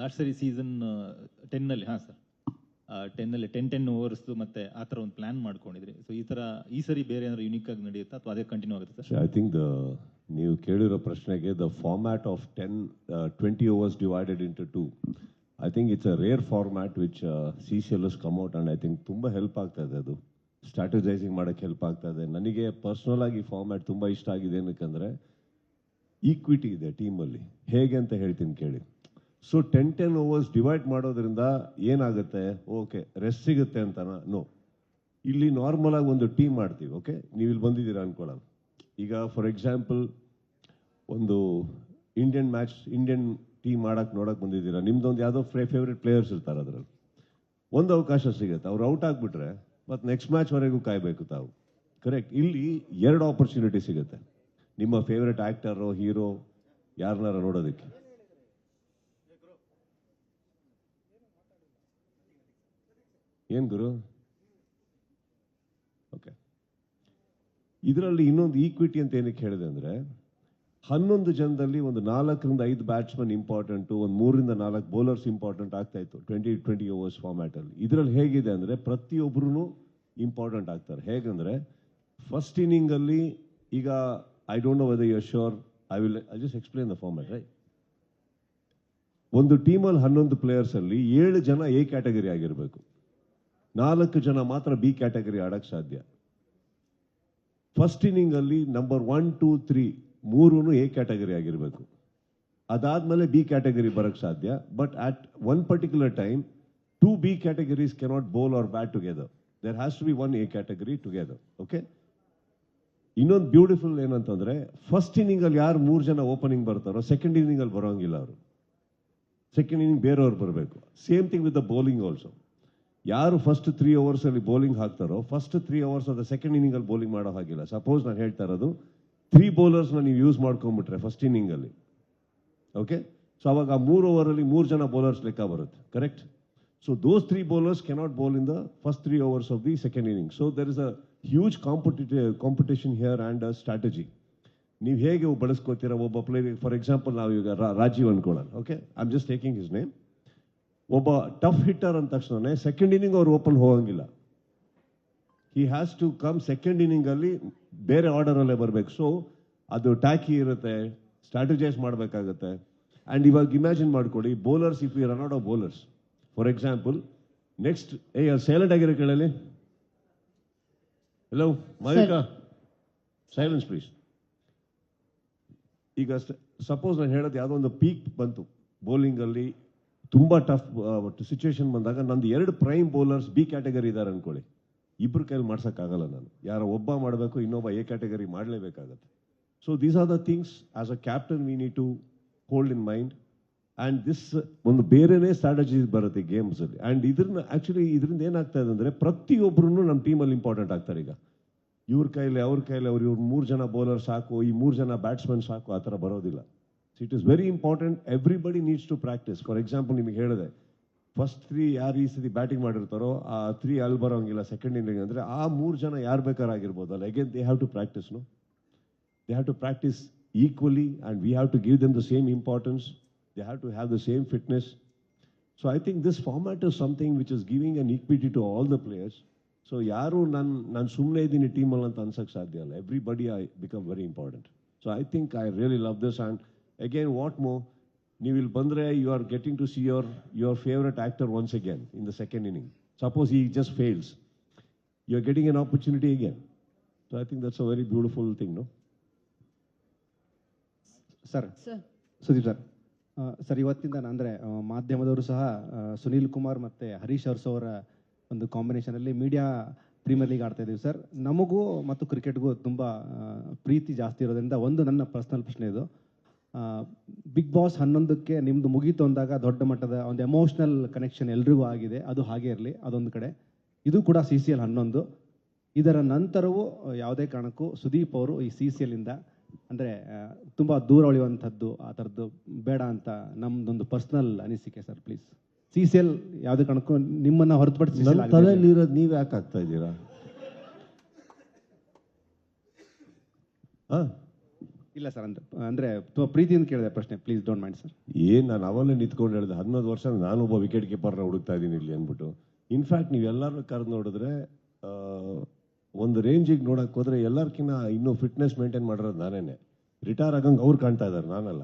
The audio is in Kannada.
ಲಾಸ್ಟ್ ಸರಿ ಸೀಸನ್ ಟೆನ್ನಲ್ಲಿ ಹಾಂ ಸರ್ ಟೆನ್ನಲ್ಲಿ ಟೆನ್ ಟೆನ್ ಓವರ್ಸ್ದು ಮತ್ತೆ ಆ ಥರ ಒಂದು ಪ್ಲಾನ್ ಮಾಡ್ಕೊಂಡಿದ್ರಿ. ಸೊ ಈ ಥರ ಈ ಸರಿ ಬೇರೆ ಏನಾದ್ರು ಯುನಿಕ್ ಆಗಿ ನಡೆಯುತ್ತಾ ಅಥವಾ ಅದೇ ಕಂಟಿನ್ಯೂ ಆಗುತ್ತೆ ಸರ್ ಐ ಥಿಂಕ್ ದ ನೀವು ಕೇಳಿರೋ ಪ್ರಶ್ನೆಗೆ the format of ten twenty overs divided into two I think it's a rare format which see come out and I think ತುಂಬ ಹೆಲ್ಪ್ ಆಗ್ತಾ ಇದೆ ಅದು. ಸ್ಟ್ರಾಟಜೈಸಿಂಗ್ ಮಾಡೋಕ್ಕೆ ಹೆಲ್ಪ್ ಆಗ್ತಾ ಇದೆ. ನನಗೆ ಪರ್ಸ್ನಲ್ ಆಗಿ ಫಾರ್ಮ್ಯಾಟ್ ತುಂಬ ಇಷ್ಟ ಆಗಿದೆ ಏನಕ್ಕಂದರೆ ಈಕ್ವಿಟಿ ಇದೆ ಟೀಮಲ್ಲಿ ಹೇಗೆ ಅಂತ ಹೇಳ್ತೀನಿ ಕೇಳಿ. So ten ten overs divide ಮಾಡೋದ್ರಿಂದ ಏನಾಗುತ್ತೆ? ಓಕೆ ರೆಸ್ಟ್ ಸಿಗುತ್ತೆ ಅಂತನ? ನೋ ಇಲ್ಲಿ ನಾರ್ಮಲ್ ಆಗಿ ಒಂದು ಟೀಮ್ ಮಾಡ್ತೀವಿ ಓಕೆ ನೀವು ಇಲ್ಲಿ ಬಂದಿದ್ದೀರಾ ಅನ್ಕೊಳ್ಳೋಣ. ಈಗ ಫಾರ್ ಎಕ್ಸಾಂಪಲ್ ಒಂದು ಇಂಡಿಯನ್ ಮ್ಯಾಚ್ ಇಂಡಿಯನ್ ಟೀಮ್ ಮಾಡಕ್ಕೆ ನೋಡೋಕೆ ಬಂದಿದ್ದೀರಾ? ನಿಮ್ದೊಂದು ಯಾವುದೋ ಫ್ರೇ ಫೇವ್ರೆಟ್ ಪ್ಲೇಯರ್ಸ್ ಇರ್ತಾರೆ ಅದರಲ್ಲಿ. ಒಂದು ಅವಕಾಶ ಸಿಗುತ್ತೆ. ಅವ್ರು ಔಟ್ ಆಗಿಬಿಟ್ರೆ ಮತ್ತು ನೆಕ್ಸ್ಟ್ ಮ್ಯಾಚ್ವರೆಗೂ ಕಾಯಬೇಕು ತಾವು. ಕರೆಕ್ಟ್ ಇಲ್ಲಿ ಎರಡು ಆಪರ್ಚುನಿಟಿ ಸಿಗುತ್ತೆ. ನಿಮ್ಮ ಫೇವ್ರೆಟ್ ಆ್ಯಕ್ಟರು ಹೀರೋ ಯಾರನ್ನಾರ ನೋಡೋದಕ್ಕೆ. ಏನು ಗುರು ಓಕೆ. ಇದರಲ್ಲಿ ಇನ್ನೊಂದು ಈಕ್ವಿಟಿ ಅಂತ ಏನಕ್ಕೆ ಹೇಳಿದೆ ಅಂದರೆ, ಹನ್ನೊಂದು ಜನದಲ್ಲಿ ಒಂದು ನಾಲ್ಕರಿಂದ ಐದು ಬ್ಯಾಟ್ಸ್ಮನ್ ಇಂಪಾರ್ಟೆಂಟು ಒಂದು ಮೂರಿಂದ ನಾಲ್ಕು ಬೌಲರ್ಸ್ ಇಂಪಾರ್ಟೆಂಟ್ ಆಗ್ತಾ ಇತ್ತು ಟ್ವೆಂಟಿ ಟ್ವೆಂಟಿ ಓವರ್ಸ್ ಫಾರ್ಮ್ಯಾಟಲ್ಲಿ ಇದರಲ್ಲಿ ಹೇಗಿದೆ ಅಂದರೆ ಪ್ರತಿಯೊಬ್ಬರೂ ಇಂಪಾರ್ಟೆಂಟ್ ಆಗ್ತಾರೆ. ಹೇಗಂದರೆ ಫಸ್ಟ್ ಇನ್ನಿಂಗಲ್ಲಿ ಈಗ I don't know whether you sure I will I just explain the format right ಒಂದು ಟೀಮಲ್ಲಿ ಹನ್ನೊಂದು ಪ್ಲೇಯರ್ಸಲ್ಲಿ ಏಳು ಜನ ಎ ಕ್ಯಾಟಗರಿ ಆಗಿರಬೇಕು. ನಾಲ್ಕು ಜನ ಮಾತ್ರ ಬಿ ಕ್ಯಾಟಗರಿ ಆಡಕ್ಕೆ ಸಾಧ್ಯ. ಫಸ್ಟ್ ಇನ್ನಿಂಗಲ್ಲಿ ನಂಬರ್ ಒನ್ ಟೂ ತ್ರೀ ಮೂರೂ ಎ ಕ್ಯಾಟಗರಿ ಆಗಿರಬೇಕು. ಅದಾದ್ಮೇಲೆ ಬಿ ಕ್ಯಾಟಗರಿ ಬರಕ್ಕೆ ಸಾಧ್ಯ. But at one particular time two B categories cannot bowl or bat together there has to be one A category together okay ಇನ್ನೊಂದು ಬ್ಯೂಟಿಫುಲ್ ಏನಂತಂದರೆ ಫಸ್ಟ್ ಇನ್ನಿಂಗಲ್ಲಿ ಯಾರು ಮೂರು ಜನ ಓಪನಿಂಗ್ ಬರ್ತಾರೋ ಸೆಕೆಂಡ್ ಇನ್ನಿಂಗಲ್ಲಿ ಬರೋಂಗಿಲ್ಲ ಅವರು. ಸೆಕೆಂಡ್ ಇನ್ನಿಂಗ್ ಬೇರೆಯವ್ರು ಬರಬೇಕು. Same thing with the bowling also ಯಾರು ಫಸ್ಟ್ ತ್ರೀ ಅವರ್ಸಲ್ಲಿ ಬೌಲಿಂಗ್ ಹಾಕ್ತಾರೋ ಫಸ್ಟ್ ತ್ರೀ ಅವರ್ಸ್ ಅದ ಸೆಕೆಂಡ್ ಇನ್ನಿಂಗಲ್ಲಿ ಬೌಲಿಂಗ್ ಮಾಡೋ ಹಾಗಿಲ್ಲ. ಸಪೋಸ್ ನಾನು ಹೇಳ್ತಾ ಇರೋದು ತ್ರೀ ಬೌಲರ್ಸ್ನ ನೀವು ಯೂಸ್ ಮಾಡ್ಕೊಂಡ್ಬಿಟ್ರೆ ಫಸ್ಟ್ ಇನ್ನಿಂಗಲ್ಲಿ ಓಕೆ ಸೊ ಅವಾಗ ಆ ಮೂರು ಓವರಲ್ಲಿ ಮೂರು ಜನ ಬೌಲರ್ಸ್ ಲೆಕ್ಕ ಬರುತ್ತೆ. Correct so those three bowlers cannot bowl in the first three overs of the second inning so there is a huge competitive competition here and a strategy ನೀವು ಹೇಗೆ ಬಳಸ್ಕೋತೀರಾ ಒಬ್ಬ ಪ್ಲೇಯರ್ ಫಾರ್ ಎಕ್ಸಾಂಪಲ್ ನಾವು ಈಗ Rajeev ಅನ್ಕೊಳ್ಳೋಣ okay I am just taking his name ಒಬ್ಬ ಟಫ್ ಹಿಟ್ಟರ್ ಅಂದ ತಕ್ಷಣ ಸೆಕೆಂಡ್ ಇನ್ನಿಂಗ್ ಅವ್ರು ಓಪನ್ ಹೋಗಂಗಿಲ್ಲ. He has to come second ಇನ್ನಿಂಗಲ್ಲಿ ಬೇರೆ ಆರ್ಡರಲ್ಲೇ ಬರಬೇಕು. ಸೊ ಅದು ಟ್ಯಾಕಿ ಇರುತ್ತೆ ಸ್ಟ್ರಾಟಜೈಸ್ ಮಾಡಬೇಕಾಗತ್ತೆ. ಆ್ಯಂಡ್ ಇವಾಗ ಇಮ್ಯಾಜಿನ್ ಮಾಡ್ಕೊಳ್ಳಿ bowlers if you run of bowlers for example next ಏ ಸೈಲೆಂಟ್ ಆಗಿರೋ ಕೇಳಲಿ ಹಲೋ ಮಾಲಿಕಾ ಸೈಲೆನ್ಸ್ ಪ್ಲೀಸ್ ಈಗ ಸಪೋಸ್ ನಾನು ಹೇಳೋದು ಯಾವುದೋ ಒಂದು ಪೀಕ್ ಬಂತು ಬೌಲಿಂಗಲ್ಲಿ ತುಂಬ ಟಫ್ ಸಿಚುವೇಶನ್ ಬಂದಾಗ ನಂದು ಎರಡು ಪ್ರೈಮ್ ಬೌಲರ್ಸ್ ಬಿ ಕ್ಯಾಟಗರಿ ಇದ್ದಾರೆ ಅನ್ಕೊಳ್ಳಿ. ಇಬ್ಬರು ಕೈಲಿ ಮಾಡ್ಸೋಕ್ಕಾಗಲ್ಲ ನಾನು. ಯಾರೋ ಒಬ್ಬ ಮಾಡಬೇಕು, ಇನ್ನೊಬ್ಬ A category ಮಾಡಲೇಬೇಕಾಗತ್ತೆ. So these are the things as a captain we need to hold in mind and this ಒಂದು ಬೇರೆನೇ ಸ್ಟ್ರಾಟಜಿ ಬರುತ್ತೆ ಗೇಮ್ಸಲ್ಲಿ ಆ್ಯಂಡ್ ಇದ್ರನ್ನ ಆ್ಯಕ್ಚುಲಿ ಇದರಿಂದ ಏನಾಗ್ತಾ ಇದೆ ಅಂದರೆ ಪ್ರತಿಯೊಬ್ಬರೂ ನಮ್ಮ ಟೀಮಲ್ಲಿ ಇಂಪಾರ್ಟೆಂಟ್ ಆಗ್ತಾರೆ ಈಗ. ಇವ್ರ ಕೈಲಿ, ಅವ್ರ ಕೈಲಿ ಅವ್ರು ಇವ್ರು ಮೂರು ಜನ ಬೌಲರ್ ಸಾಕು, ಈ ಮೂರು ಜನ ಬ್ಯಾಟ್ಸ್ಮನ್ ಸಾಕು, ಆ ಥರ ಬರೋದಿಲ್ಲ. So it is very important everybody needs to practice for example ನಿಮಗೆ ಹೇಳಿದೆ ಫಸ್ಟ್ ತ್ರೀ ಯಾರು ಈ ಸತಿ ಬ್ಯಾಟಿಂಗ್ ಮಾಡಿರ್ತಾರೋ, ಆ ತ್ರೀ ಅಲ್ಲಿ ಬರೋಂಗಿಲ್ಲ ಸೆಕೆಂಡ್ ಇನ್ನಿಂಗ್ ಅಂದರೆ, ಆ ಮೂರು ಜನ ಯಾರು ಬೇಕಾರಾಗಿರ್ಬೋದಲ್ಲ again they have to practice no they have to practice equally and we have to give them the same importance. They have to have the same fitness. So I think this format is something which is giving an equity to all the players. So ಯಾರು ನಾನು ನಾನು ಸುಮ್ಮನೆ ಇದ್ದೀನಿ ಟೀಮಲ್ಲಿ ಅಂತ ಅನ್ಸಕ್ಕೆ ಸಾಧ್ಯ ಅಲ್ಲ everybody I become very important so I think I really love this and again what more ನೀವು ಇಲ್ಲಿ ಬಂದರೆ you are getting to see your your favourite actor once again in the second inning suppose ಈ just fails you are getting an opportunity again so I think that's a very beautiful thing no sir Sudeep sir sir ಇವತ್ತಿಂದ ಅಂದ್ರೆ ಮಾಧ್ಯಮದವರು ಸಹ ಸುನೀಲ್ ಕುಮಾರ್ ಮತ್ತು ಹರೀಶ್ ಅರ್ಸ್ ಅವರ ಒಂದು ಕಾಂಬಿನೇಷನಲ್ಲಿ ಮೀಡಿಯಾ ಪ್ರೀಮಿಯರ್ ಲೀಗ್ ಆಡ್ತಾ ಇದ್ದೀವಿ ಸರ್. ನಮಗೂ ಮತ್ತು ಕ್ರಿಕೆಟ್ಗೂ ತುಂಬ ಪ್ರೀತಿ ಜಾಸ್ತಿ ಇರೋದ್ರಿಂದ ಒಂದು ನನ್ನ ಪರ್ಸ್ನಲ್ ಪ್ರಶ್ನೆ ಇದು. ಬಿಗ್ ಬಾಸ್ ಹನ್ನೊಂದಕ್ಕೆ ನಿಮ್ದು ಮುಗೀತು ಅಂದಾಗ ದೊಡ್ಡ ಮಟ್ಟದ ಒಂದು ಎಮೋಷ್ನಲ್ ಕನೆಕ್ಷನ್ ಎಲ್ರಿಗೂ ಆಗಿದೆ. ಅದು ಹಾಗೆ ಇರಲಿ ಅದೊಂದು ಕಡೆ. ಇದು ಕೂಡ ಸಿ ಸಿ ಎಲ್ ಹನ್ನೊಂದು. ಇದರ ನಂತರವೂ ಯಾವುದೇ ಕಾರಣಕ್ಕೂ ಸುದೀಪ್ ಅವರು ಈ ಸಿ ಸಿ ಎಲ್ಲಿಂದ ಅಂದರೆ ತುಂಬ ದೂರ ಉಳಿಯುವಂಥದ್ದು ಆ ಥರದ್ದು ಬೇಡ ಅಂತ ನಮ್ದೊಂದು ಪರ್ಸ್ನಲ್ ಅನಿಸಿಕೆ sir please C C L ಯಾವುದೇ ಕಾರಣಕ್ಕೂ ನಿಮ್ಮನ್ನು ಹೊರತುಪಡಿಸಿ ತಲೆಯಲ್ಲಿರೋದು ನೀವು ಯಾಕೆ ಆಗ್ತಾ ಇದ್ದೀರಾ? ಇಲ್ಲ ಸರ್ ಅಂದ್ರೆ ಅಂದರೆ ತುಂಬ ಪ್ರೀತಿಯಿಂದ ಕೇಳಿದೆ ಪ್ರಶ್ನೆ. ಪ್ಲೀಸ್ ಡೋಂಟ್ ಮೈಂಡ್ ಸರ್ ಏನ್, ನಾನು ಅವಲ್ಲೇ ನಿಂತ್ಕೊಂಡು ಹೇಳಿದೆ ಹದಿನೈದು ವರ್ಷ ನಾನೊಬ್ಬ ವಿಕೆಟ್ ಕೀಪರ್ ಹುಡುಕ್ತಾ ಇದ್ದೀನಿ ಇಲ್ಲಿ ಅಂದ್ಬಿಟ್ಟು. ಇನ್ಫ್ಯಾಕ್ಟ್ ನೀವೆಲ್ಲರೂ ಕರೆದು ನೋಡಿದ್ರೆ ಒಂದು ರೇಂಜಿಗೆ ನೋಡಕ್ ಹೋದ್ರೆ ಎಲ್ಲರಿಗಿನ್ನ ಇನ್ನೂ ಫಿಟ್ನೆಸ್ ಮೇಂಟೈನ್ ಮಾಡಿರೋದು ನಾನೇನೆ. ರಿಟೈರ್ ಆಗಂಗೆ ಅವ್ರು ಕಾಣ್ತಾ ಇದ್ದಾರೆ ನಾನಲ್ಲ.